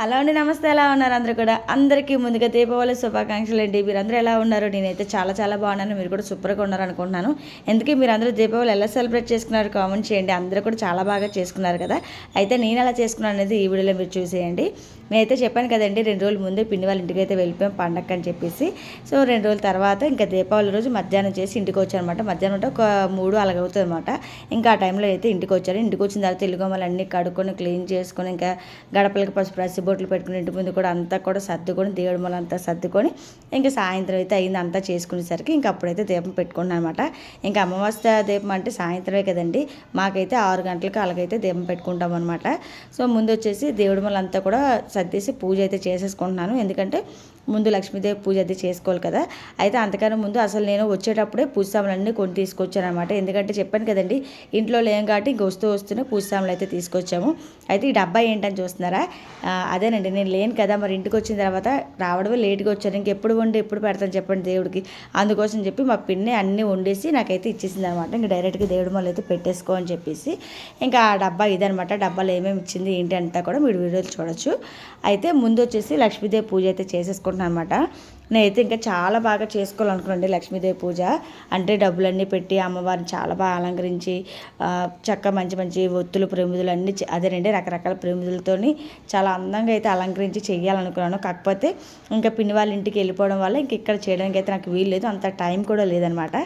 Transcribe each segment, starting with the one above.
Hello అండి నమస్తే. ఎలా ఉన్నారు అందరూ కూడా? అందరికీ ముందుగా దీపావళి శుభాకాంక్షలు అండి. మీరందరూ ఎలా ఉన్నారు? నేనైతే చాలా చాలా బాగున్నాను. మీరు కూడా సూపర్గా ఉన్నారు అనుకుంటున్నాను. ఎందుకే మీరు అందరూ దీపావళి ఎలా సెలబ్రేట్ చేసుకున్నారు? కామెంట్ చేయండి. అందరూ కూడా చాలా బాగా చేసుకున్నారు కదా. అయితే నేను ఎలా చేసుకున్నాను అనేది ఈ వీడియోలో మీరు చూసేయండి. నేనైతే చెప్పాను కదండి రెండు రోజుల ముందే పిండి వాళ్ళ ఇంటికి అయితే వెళ్ళిపోయాం పండగ అని చెప్పేసి. సో రెండు రోజుల తర్వాత ఇంకా దీపావళి రోజు మధ్యాహ్నం చేసి ఇంటికి వచ్చాను అనమాట మధ్యాహ్నం అంటే ఒక మూడు అలాగవుతుంది అనమాట ఇంకా ఆ టైంలో అయితే ఇంటికి వచ్చాను. ఇంటికి వచ్చిన తర్వాత తెలుగు అన్నీ కడుక్కొని క్లీన్ చేసుకొని ఇంకా గడపలకి పసుపు రసి బొట్లు పెట్టుకుని ఇంటి ముందు కూడా అంతా కూడా సర్దుకొని దేవుడి మళ్ళీ అంతా సర్దుకొని ఇంకా సాయంత్రం అయితే అయింది. అంతా చేసుకునేసరికి ఇంకా అప్పుడైతే దీపం పెట్టుకున్నాను అనమాట ఇంకా అమావాస్య దీపం అంటే సాయంత్రమే కదండి. మాకైతే ఆరు గంటలకు అలాగైతే దీపం పెట్టుకుంటాం అనమాట సో ముందు వచ్చేసి దేవుడి మళ్ళీ అంతా కూడా సర్దేసి పూజ అయితే చేసేసుకుంటున్నాను. ఎందుకంటే ముందు లక్ష్మీదేవి పూజ అయితే చేసుకోవాలి కదా. అయితే అంతకన్నా ముందు అసలు నేను వచ్చేటప్పుడే పూజ సాములన్నీ కొని తీసుకొచ్చాను అనమాట ఎందుకంటే చెప్పాను కదండి ఇంట్లో లేం కాబట్టి ఇంక వస్తూ వస్తూనే పూజ సాములు అయితే తీసుకొచ్చాము. అయితే ఈ డబ్బా ఏంటని చూస్తున్నారా? అదేనండి నేను లేను కదా మరి ఇంటికి వచ్చిన తర్వాత రావడమే లేట్గా వచ్చాను. ఇంకెప్పుడు వండి ఎప్పుడు పెడతాను చెప్పండి దేవుడికి. అందుకోసం చెప్పి మా పిన్ని అన్నీ వండేసి నాకైతే ఇచ్చేసింది అనమాట ఇంక డైరెక్ట్గా దేవుడి మళ్ళీ అయితే పెట్టేసుకో అని చెప్పేసి. ఇంకా ఆ డబ్బా ఇదనమాట డబ్బాలో ఏమేమి ఇచ్చింది ఏంటి అంతా కూడా మీరు వీడియోలు చూడొచ్చు. అయితే ముందు వచ్చేసి లక్ష్మీదేవి పూజ అయితే చేసేసుకుంటున్నాను అనమాట నేనైతే ఇంకా చాలా బాగా చేసుకోవాలనుకున్నాండి లక్ష్మీదేవి పూజ. అంటే డబ్బులన్నీ పెట్టి అమ్మవారిని చాలా బాగా అలంకరించి చక్క మంచి మంచి ఒత్తులు ప్రమిదులు అన్నీ అదేనండి రకరకాల ప్రమిదులతోని చాలా అందంగా అయితే అలంకరించి చేయాలనుకున్నాను. కాకపోతే ఇంకా పిన్ని వాళ్ళ ఇంటికి వెళ్ళిపోవడం వల్ల ఇంక ఇక్కడ చేయడానికి అయితే నాకు వీలు లేదు. అంత టైం కూడా లేదనమాట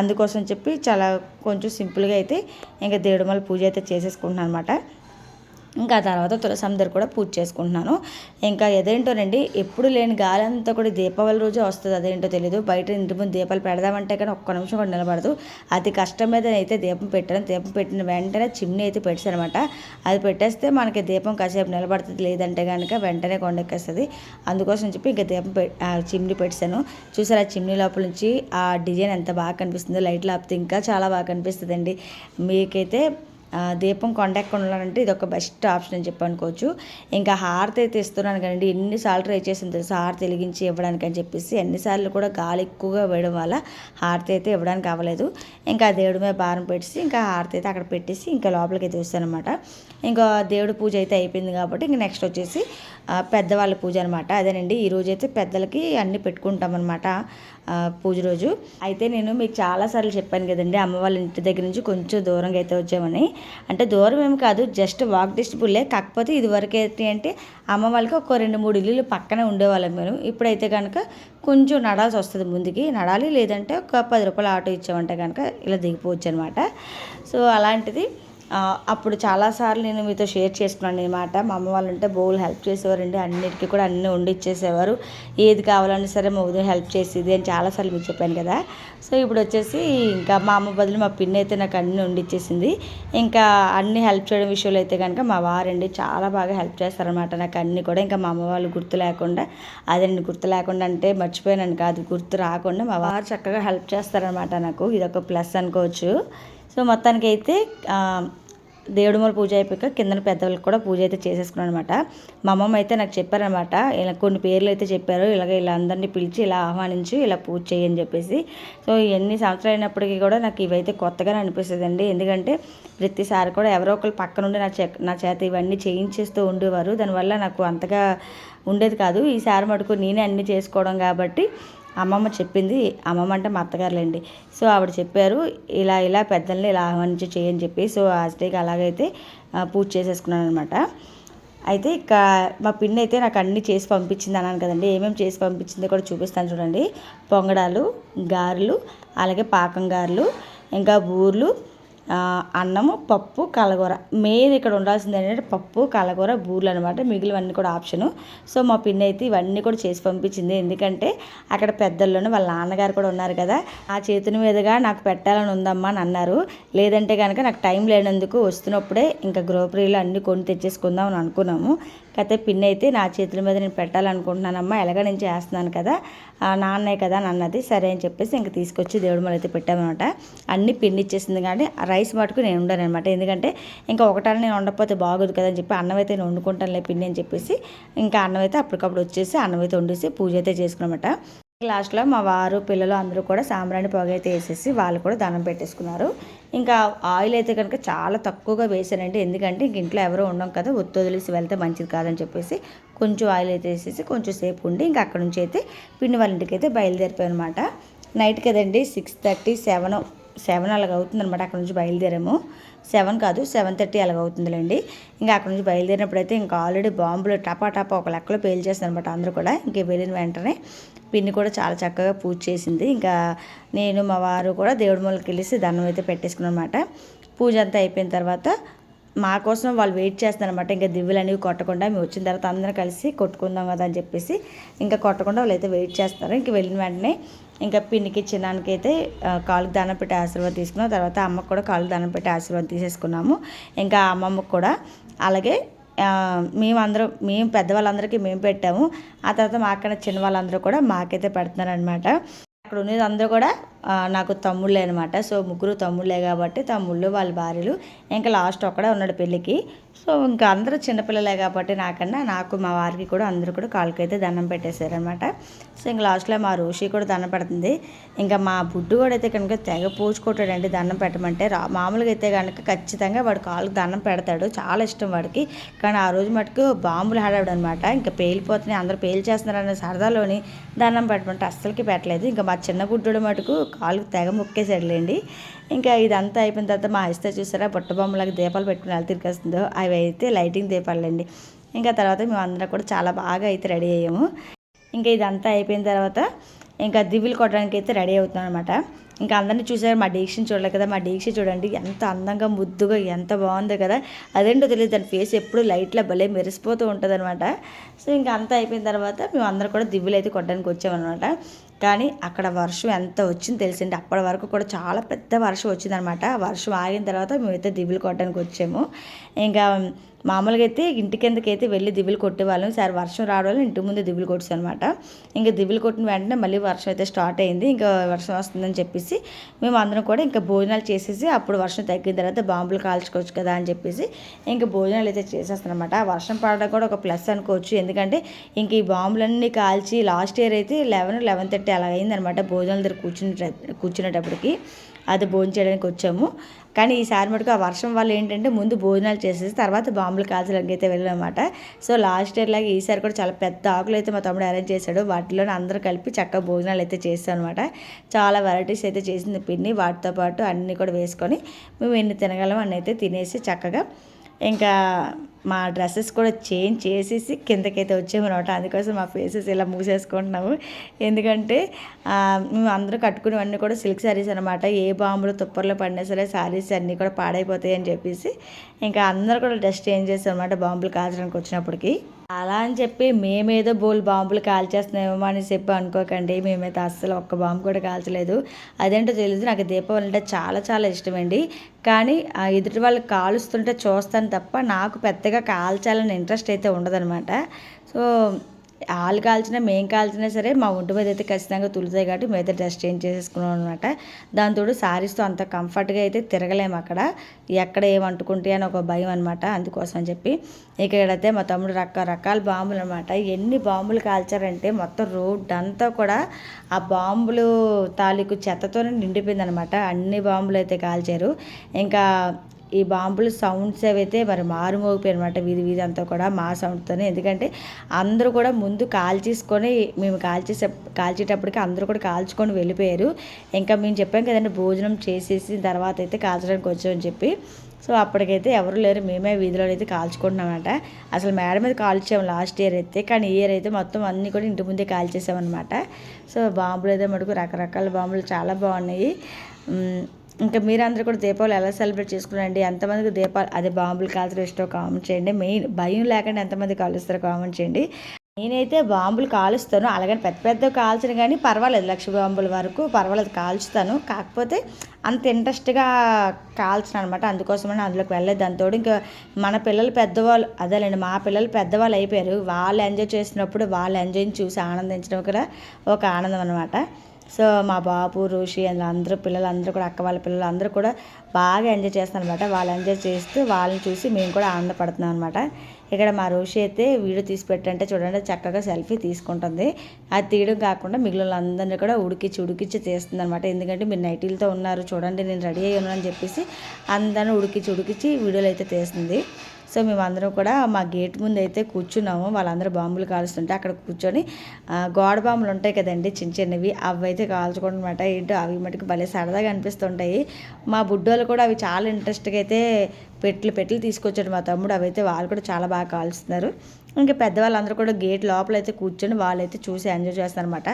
అందుకోసం చెప్పి చాలా కొంచెం సింపుల్గా అయితే ఇంకా దేవుడి పూజ అయితే చేసేసుకుంటున్నాను అనమాట ఇంకా తర్వాత తులసం దగ్గర కూడా పూజ చేసుకుంటున్నాను. ఇంకా ఏదేంటోనండి ఎప్పుడు లేని గాలి అంతా కూడా దీపావళి రోజే వస్తుంది. అదేంటో తెలియదు బయట ఇంటి ముందు దీపాలు పెడదామంటే కానీ ఒక్క నిమిషం కూడా నిలబడదు. అది కష్టం మీద అయితే దీపం పెట్టాను దీపం పెట్టిన వెంటనే చిమ్నీ అయితే పెట్టానమాట అది పెట్టేస్తే మనకి దీపం కాసేపు నిలబడుతుంది లేదంటే కనుక వెంటనే కొండెక్కేస్తుంది. అందుకోసం చెప్పి ఇంకా దీపం చిమ్ని ఆ పెట్టాను చూసారు ఆ చిమ్ని లోపల నుంచి ఆ డిజైన్ ఎంత బాగా కనిపిస్తుందో లైట్లు ఆపితే ఇంకా చాలా బాగా కనిపిస్తుందండి. మీకైతే దీపం కొండెక్కుండాలంటే ఇది ఒక బెస్ట్ ఆప్షన్ అని చెప్పి అనుకోవచ్చు. ఇంకా హారతి అయితే ఇస్తున్నాను కదండి. ఎన్నిసార్లు ట్రై చేసింది తెలుసు? హారతి వెలిగించి ఇవ్వడానికి అని చెప్పేసి ఎన్నిసార్లు కూడా గాలి ఎక్కువగా వేయడం వల్ల హారతి అయితే ఇవ్వడానికి అవ్వలేదు. ఇంకా దేవుడి మీద భారం పెట్టేసి ఇంకా హారతి అయితే అక్కడ పెట్టేసి ఇంకా లోపలికి అయితే వస్తానమాట ఇంకా దేవుడి పూజ అయితే అయిపోయింది కాబట్టి ఇంకా నెక్స్ట్ వచ్చేసి పెద్దవాళ్ళ పూజ అనమాట అదేనండి ఈ అయితే పెద్దలకి అన్నీ పెట్టుకుంటాం అనమాట పూజ రోజు. అయితే నేను మీకు చాలాసార్లు చెప్పాను కదండి అమ్మ వాళ్ళ ఇంటి దగ్గర నుంచి కొంచెం దూరంగా అయితే వచ్చామని. అంటే దూరం ఏమి కాదు జస్ట్ వాక్ డిస్టబుల్లే. కాకపోతే ఇదివరకు ఏంటి అంటే అమ్మ వాళ్ళకి ఒక రెండు మూడు ఇల్లులు పక్కనే ఉండేవాళ్ళం మేము. ఇప్పుడైతే కనుక కొంచెం నడాల్సి వస్తుంది ముందుకి. నడాలి లేదంటే ఒక పది రూపాయలు ఆటో ఇచ్చామంటే కనుక ఇలా దిగిపోవచ్చు అనమాట సో అలాంటిది అప్పుడు చాలాసార్లు నేను మీతో షేర్ చేసుకున్నాను అనమాట మా అమ్మ వాళ్ళు ఉంటే బోల్ హెల్ప్ చేసేవారండి. అన్నిటికీ కూడా అన్నీ వండి ఇచ్చేసేవారు. ఏది కావాలన్నా సరే మా ఉదయం హెల్ప్ చేసేది అని చాలాసార్లు మీకు చెప్పాను కదా. సో ఇప్పుడు వచ్చేసి ఇంకా మా అమ్మ బదులు మా పిన్ని అయితే నాకు అన్నీ వండి ఇచ్చేసింది. ఇంకా అన్ని హెల్ప్ చేయడం విషయంలో అయితే కనుక మా వారండి చాలా బాగా హెల్ప్ చేస్తారనమాట నాకు అన్నీ కూడా. ఇంకా మా అమ్మ వాళ్ళు గుర్తు లేకుండా అదండి గుర్తు లేకుండా అంటే మర్చిపోయాను కాదు గుర్తు రాకుండా మా వారు చక్కగా హెల్ప్ చేస్తారనమాట నాకు. ఇదొక ప్లస్ అనుకోవచ్చు. సో మొత్తానికి అయితే దేవుడు దేవుడి మూల పూజ అయిపోయాక కింద పెద్దవాళ్ళకి కూడా పూజ అయితే చేసేసుకున్నాను అనమాట మా అమ్మమ్మ అయితే నాకు చెప్పారనమాట ఇలా కొన్ని పేర్లు అయితే చెప్పారు ఇలాగ ఇలా అందరినీ పిలిచి ఇలా ఆహ్వానించి ఇలా పూజ చేయని చెప్పేసి. సో ఎన్ని సంవత్సరాలు అయినప్పటికీ కూడా నాకు ఇవైతే కొత్తగానే అనిపిస్తుందండి. ఎందుకంటే ప్రతిసారి కూడా ఎవరో ఒకరు పక్క నుండి నా చే నా చేత ఇవన్నీ చేయించేస్తూ ఉండేవారు. దానివల్ల నాకు అంతగా ఉండేది కాదు. ఈసారి మటుకు నేనే అన్నీ చేసుకోవడం కాబట్టి అమ్మమ్మ చెప్పింది అమ్మమ్మ అంటే మా అత్తగారులేండి. సో ఆవిడ చెప్పారు ఇలా ఇలా పెద్దల్ని ఇలా ఆహ్వానించి చేయని చెప్పి సో ఆస్టేకి అలాగైతే పూజ చేసేసుకున్నాను అనమాట అయితే ఇక మా పిన్ని అయితే నాకు అన్నీ చేసి పంపించింది అన్నాను కదండి. ఏమేమి చేసి పంపించిందో కూడా చూపిస్తాను చూడండి. పొంగడాలు గారెలు అలాగే పాకం గారెలు ఇంకా బూర్లు అన్నము పప్పు కలగూర. మెయిన్ ఇక్కడ ఉండాల్సింది ఏంటంటే పప్పు కలగూర బూర్లు అనమాట మిగిలివన్నీ కూడా ఆప్షను. సో మా పిన్ని అయితే ఇవన్నీ కూడా చేసి పంపించింది. ఎందుకంటే అక్కడ పెద్దల్లోనే వాళ్ళ నాన్నగారు కూడా ఉన్నారు కదా. ఆ చేతుల మీదుగా నాకు పెట్టాలని ఉందమ్మా అని అన్నారు. లేదంటే కనుక నాకు టైం లేనందుకు వస్తున్నప్పుడే ఇంకా గ్రోపరీలో అన్నీ కొని తెచ్చేసుకుందాం అని అనుకున్నాము. కాకపోతే పిన్ అయితే నా చేతుల మీద నేను పెట్టాలనుకుంటున్నానమ్మా ఎలాగ నేను చేస్తున్నాను కదా నాన్నే కదా అని అన్నది సరే అని చెప్పేసి ఇంక తీసుకొచ్చి దేవుడి మళ్ళీ అయితే పెట్టామన్నమాట. అన్ని పిన్ ఇచ్చేసింది కానీ ఆ రైస్ మటుకు నేను ఉండను అనమాట ఎందుకంటే ఇంకా ఒకటాన్ని నేను వండకపోతే బాగోదు కదా అని చెప్పి అన్నం అయితే నేను వండుకుంటానులే పిన్ని అని చెప్పేసి ఇంకా అన్నం అయితే అప్పటికప్పుడు వచ్చేసి అన్నం అయితే వండేసి పూజ అయితే చేసుకున్నమాట. లాస్ట్లో మా వారు పిల్లలు అందరూ కూడా సాంబ్రాణి పొగ అయితే వేసేసి వాళ్ళు కూడా దండం పెట్టేసుకున్నారు. ఇంకా ఆయిల్ అయితే కనుక చాలా తక్కువగా వేసానండి. ఎందుకంటే ఇంక ఇంట్లో ఎవరో ఉండం కదా ఒత్తు వదిలేసి వెళ్తే మంచిది కాదని చెప్పేసి కొంచెం ఆయిల్ అయితే వేసేసి కొంచెం సేపు ఉండి ఇంకా అక్కడ నుంచి అయితే పిండి వాళ్ళ ఇంటికి అయితే బయలుదేరిపోయాను అనమాట నైట్ కదండి సిక్స్ థర్టీ సెవెన్ సెవెన్ అలాగ అవుతుందనమాట అక్కడ నుంచి బయలుదేరాము. సెవెన్ కాదు సెవెన్ థర్టీ అలాగ అవుతుందిలేండి ఇంకా అక్కడ నుంచి బయలుదేరినప్పుడు అయితే ఇంకా ఆల్రెడీ బాంబులు టపా టపా ఒక లెక్కలో పేల్చేస్తారు అనమాట అందరూ కూడా. ఇంక వెళ్ళిన వెంటనే పిన్ని కూడా చాలా చక్కగా పూజ చేసింది. ఇంకా నేను మా వారు కూడా దేవుడి మూలకి వెళ్ళేసి దండం అయితే పెట్టేసుకున్నాం అనమాట పూజ అంతా అయిపోయిన తర్వాత మా కోసం వాళ్ళు వెయిట్ చేస్తున్నారు అనమాట ఇంకా దివ్వులు అనేవి కొట్టకుండా మేము వచ్చిన తర్వాత అందరం కలిసి కొట్టుకుందాం కదా అని చెప్పేసి ఇంకా కొట్టకుండా వాళ్ళు అయితే వెయిట్ చేస్తారు ఇంక వెళ్ళిన వెంటనే ఇంకా పిన్నికి చిన్నానికైతే అయితే కాలుకి దానం పెట్టి ఆశీర్వాదం తీసుకున్నాం. తర్వాత అమ్మకు కూడా కాలుకి దానం పెట్టి ఆశీర్వాదం తీసేసుకున్నాము. ఇంకా అమ్మమ్మకు కూడా. అలాగే మేమందరం మేము పెద్దవాళ్ళందరికీ మేము పెట్టాము. ఆ తర్వాత మా అక్కడ చిన్న వాళ్ళందరూ కూడా మాకైతే పెడుతున్నారనమాట అక్కడ ఉన్నది అందరూ కూడా నాకు తమ్ముళ్ళే అనమాట సో ముగ్గురు తమ్ముళ్ళే కాబట్టి తమ్ముళ్ళు వాళ్ళ భార్యలు. ఇంకా లాస్ట్ ఒక్కడే ఉన్నాడు పెళ్ళికి. సో ఇంకా అందరూ చిన్నపిల్లలే కాబట్టి నాకన్నా నాకు మా వారికి కూడా అందరూ కూడా కాళ్ళకైతే దండం పెట్టేశారనమాట సో ఇంకా లాస్ట్లో మా రోషి కూడా దండం పెడుతుంది. ఇంకా మా బుడ్డు కూడా అయితే కనుక తెగ పూచుకుంటాడండి దండం పెట్టమంటే. రా మామూలుగా అయితే కనుక ఖచ్చితంగా వాడు కాళ్ళకి దండం పెడతాడు. చాలా ఇష్టం వాడికి. కానీ ఆ రోజు మటుకు బాంబులు ఆడాడు అనమాట ఇంకా పేలిపోతున్నాయి. అందరూ పేల్చేస్తున్నారనే సరదాలోని దండం పెట్టమంటే అస్సలకి పెట్టలేదు. ఇంకా మా చిన్న బుడ్డు మటుకు కాళ్ళకి తెగ మొక్కేసాడులేండి ఇంకా ఇదంతా అయిపోయిన తర్వాత మా ఇస్తే చూసారా? బుట్ట బొమ్మలకి దీపాలు పెట్టుకుని ఎలా తిరిగేస్తుందో. అవి అయితే లైటింగ్ దీపాలండి. ఇంకా తర్వాత మేము అందరం కూడా చాలా బాగా అయితే రెడీ అయ్యాము. ఇంకా ఇదంతా అయిపోయిన తర్వాత ఇంకా దివ్విలు కొట్టడానికి అయితే రెడీ అవుతున్నాం అనమాట ఇంకా అందరినీ చూసారు మా డీక్షని చూడలేదు కదా మా డీక్ష చూడండి ఎంత అందంగా ముద్దుగా ఎంత బాగుందో కదా. అదేంటో తెలియదు దాని ఫేస్ ఎప్పుడు లైట్లో భలే మెరిసిపోతూ ఉంటుంది అనమాట సో ఇంకా అంతా అయిపోయిన తర్వాత మేము అందరం కూడా దివ్వులు అయితే కొట్టడానికి వచ్చామన్నమాట. కానీ అక్కడ వర్షం ఎంత వచ్చింది తెలిసింది. అప్పటి వరకు కూడా చాలా పెద్ద వర్షం వచ్చిందనమాట. వర్షం ఆగిన తర్వాత మేమైతే దిగులు కొట్టడానికి వచ్చాము. ఇంకా మామూలుగా అయితే ఇంటి కిందకి అయితే వెళ్ళి దివ్వులు కొట్టేవాళ్ళం ఈసారి వర్షం రావడం ఇంటి ముందు దివ్వులు కొట్టు అనమాట ఇంకా దివ్వులు కొట్టిన వెంటనే మళ్ళీ వర్షం అయితే స్టార్ట్ అయింది ఇంకా వర్షం వస్తుందని చెప్పేసి మేము అందరం కూడా ఇంకా భోజనాలు చేసేసి అప్పుడు వర్షం తగ్గిన తర్వాత బాంబులు కాల్చుకోవచ్చు కదా అని చెప్పేసి ఇంకా భోజనాలు అయితే చేసేస్తానమాట వర్షం పడడం కూడా ఒక ప్లస్ అనుకోవచ్చు ఎందుకంటే ఇంక ఈ బాంబులన్నీ కాల్చి లాస్ట్ ఇయర్ అయితే లెవెన్ లెవెన్ థర్టీ అలా అయిందనమాట భోజనాల దగ్గర కూర్చునే కూర్చునేటప్పటికి. అది భోజనం చేయడానికి వచ్చాము. కానీ ఈసారి మటుకు ఆ వర్షం వల్ల ఏంటంటే ముందు భోజనాలు చేసేసి తర్వాత బాంబులు కాల్చడానికి అయితే వెళ్ళామన్నమాట. సో లాస్ట్ ఇయర్ లాగా ఈసారి కూడా చాలా పెద్ద ఆకులు అయితే మా తమ్ముడు అరేంజ్ చేశాడు. వాటిలోనే అందరూ కలిపి చక్కగా భోజనాలు అయితే చేస్తాం అనమాట చాలా వెరైటీస్ అయితే చేసింది పిన్ని వాటితో పాటు అన్నీ కూడా వేసుకొని మేము ఎన్ని తినగలం అని అయితే తినేసి చక్కగా ఇంకా మా డ్రెస్సెస్ కూడా చేంజ్ చేసేసి కిందకైతే వచ్చామన్నమాట అందుకోసం మా ఫేసెస్ ఇలా మూసేసుకుంటున్నాము. ఎందుకంటే మేము అందరూ కట్టుకునేవన్నీ కూడా సిల్క్ శారీస్ అనమాట ఏ బాంబులు తుప్పర్లో పడినా సరే శారీస్ అన్నీ కూడా పాడైపోతాయి అని చెప్పేసి ఇంకా అందరూ కూడా డ్రెస్ చేంజ్ చేస్తాం అనమాట బాంబులు కాల్చడానికి వచ్చినప్పటికీ. అలా అని చెప్పి మేమేదో బోల్ బాంబులు కాల్చేస్తున్నామేమో అని చెప్పి అనుకోకండి. మేమైతే అస్సలు ఒక్క బాంబు కూడా కాల్చలేదు. అదేంటో తెలియదు నాకు దీపావళి అంటే చాలా చాలా ఇష్టమండి. కానీ ఆ ఎదుటి వాళ్ళు కాలుస్తుంటే చూస్తాను తప్ప నాకు పెద్దగా కాల్చాలని ఇంట్రెస్ట్ అయితే ఉండదనమాట సో వాళ్ళు కాల్చినా మేము కాల్చినా సరే మా ఒంటి మీద అయితే ఖచ్చితంగా తులుతాయి కాబట్టి మీద అయితే డ్రెస్ చేంజ్ చేసేసుకున్నాం అనమాట దాంతో శారీస్తో అంత కంఫర్ట్గా అయితే తిరగలేము అక్కడ. ఎక్కడ ఏమంటుకుంటే అని ఒక భయం అనమాట అందుకోసం అని చెప్పి ఇక్కడైతే మా తమ్ముడు రకరకాల బాంబులు అనమాట ఎన్ని బాంబులు కాల్చారంటే మొత్తం రోడ్ అంతా కూడా ఆ బాంబులు తాలూకు చెత్తతోనే నిండిపోయింది అనమాట అన్ని బాంబులు అయితే కాల్చారు. ఇంకా ఈ బాంబులు సౌండ్స్ ఏవైతే మరి మారుమోగిపోయి అనమాట వీధి వీధి అంతా కూడా మా సౌండ్తోనే. ఎందుకంటే అందరూ కూడా ముందు కాల్చేసుకొని మేము కాల్చేసే కాల్చేటప్పటికి అందరూ కూడా కాల్చుకొని వెళ్ళిపోయారు. ఇంకా మేము చెప్పాం కదండి భోజనం చేసేసి తర్వాత అయితే కాల్చడానికి వచ్చామని చెప్పి. సో అప్పటికైతే ఎవరు లేరు మేమే వీధిలో అయితే కాల్చుకుంటున్నామంట అసలు మేడ మీద కాల్చాము లాస్ట్ ఇయర్ అయితే కానీ ఇయర్ అయితే మొత్తం అన్నీ కూడా ఇంటి ముందే కాల్చేసామన్నమాట సో బాంబులు అయితే మటుకు రకరకాల బాంబులు చాలా బాగున్నాయి. ఇంకా మీరందరూ కూడా దీపావళి ఎలా సెలబ్రేట్ చేసుకున్నారండి? ఎంతమందికి దీపాలు అదే బాంబులు కాల్చడం ఇష్టం కామెంట్ చేయండి. మెయిన్ భయం లేకుండా ఎంతమంది కాలుస్తారో కామెంట్ చేయండి. నేనైతే బాంబులు కాలుస్తాను. అలాగని పెద్ద పెద్ద కాల్చను కానీ పర్వాలేదు. లక్ష బాంబుల వరకు పర్వాలేదు. కాల్చుతాను. కాకపోతే అంత ఇంట్రెస్ట్గా కాల్చను అనమాట అందుకోసమని అందులోకి వెళ్ళలేదు. దాంతో ఇంకా మన పిల్లలు పెద్దవాళ్ళు అదేలేండి మా పిల్లలు పెద్దవాళ్ళు అయిపోయారు. వాళ్ళు ఎంజాయ్ చేసినప్పుడు వాళ్ళు ఎంజాయ్ని చూసి ఆనందించడం కూడా ఒక ఆనందం అనమాట సో మా బాబు ఋషి అందరూ పిల్లలు అందరూ కూడా అక్క వాళ్ళ పిల్లలు అందరూ కూడా బాగా ఎంజాయ్ చేస్తాను అనమాట వాళ్ళు ఎంజాయ్ చేస్తూ వాళ్ళని చూసి మేము కూడా ఆనందపడుతున్నాం అనమాట ఇక్కడ మా రోషి అయితే వీడియో తీసి పెట్టంటే చూడండి చక్కగా సెల్ఫీ తీసుకుంటుంది. అది తీయడం కాకుండా మిగిలిన అందరినీ కూడా ఉడికిచ్చి ఉడికిచ్చి తీస్తుంది అనమాట ఎందుకంటే మీరు నైటీలతో ఉన్నారు చూడండి నేను రెడీ అయ్యి ఉన్నానని అని చెప్పేసి అందరిని ఉడికిచ్చి ఉడికిచ్చి వీడియోలు అయితే తీస్తుంది. సో మేమందరం కూడా మా గేట్ ముందు అయితే కూర్చున్నాము. వాళ్ళందరూ బాంబులు కాలుస్తుంటే అక్కడ కూర్చొని గోడ బాంబులు ఉంటాయి కదండి చిన్న చిన్నవి అవి అయితే కాల్చుకోవడం అనమాట ఏంటో అవి మటుకు భలే సరదాగా అనిపిస్తుంటాయి. మా బుడ్డోళ్ళు కూడా అవి చాలా ఇంట్రెస్ట్గా అయితే పెట్లు పెట్లు తీసుకొచ్చాడు మా తమ్ముడు. అవి అయితే వాళ్ళు కూడా చాలా బాగా కాలుస్తున్నారు. ఇంకా పెద్దవాళ్ళందరూ కూడా గేట్ లోపల అయితే కూర్చొని వాళ్ళైతే చూసి ఎంజాయ్ చేస్తారనమాట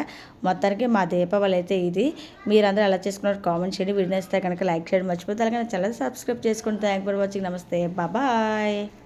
మొత్తానికి మా దీపావళి అయితే ఇది. మీరందరూ ఎలా చేసుకున్నారు కామెంట్ చేయండి. వీడియో ఇస్తే కనుక లైక్ చేయడం. మర్చిపోతే అలాగే చాలా సబ్స్క్రైబ్ చేసుకుంటే థ్యాంక్ ఫర్ వాచింగ్. నమస్తే. బాబాయ్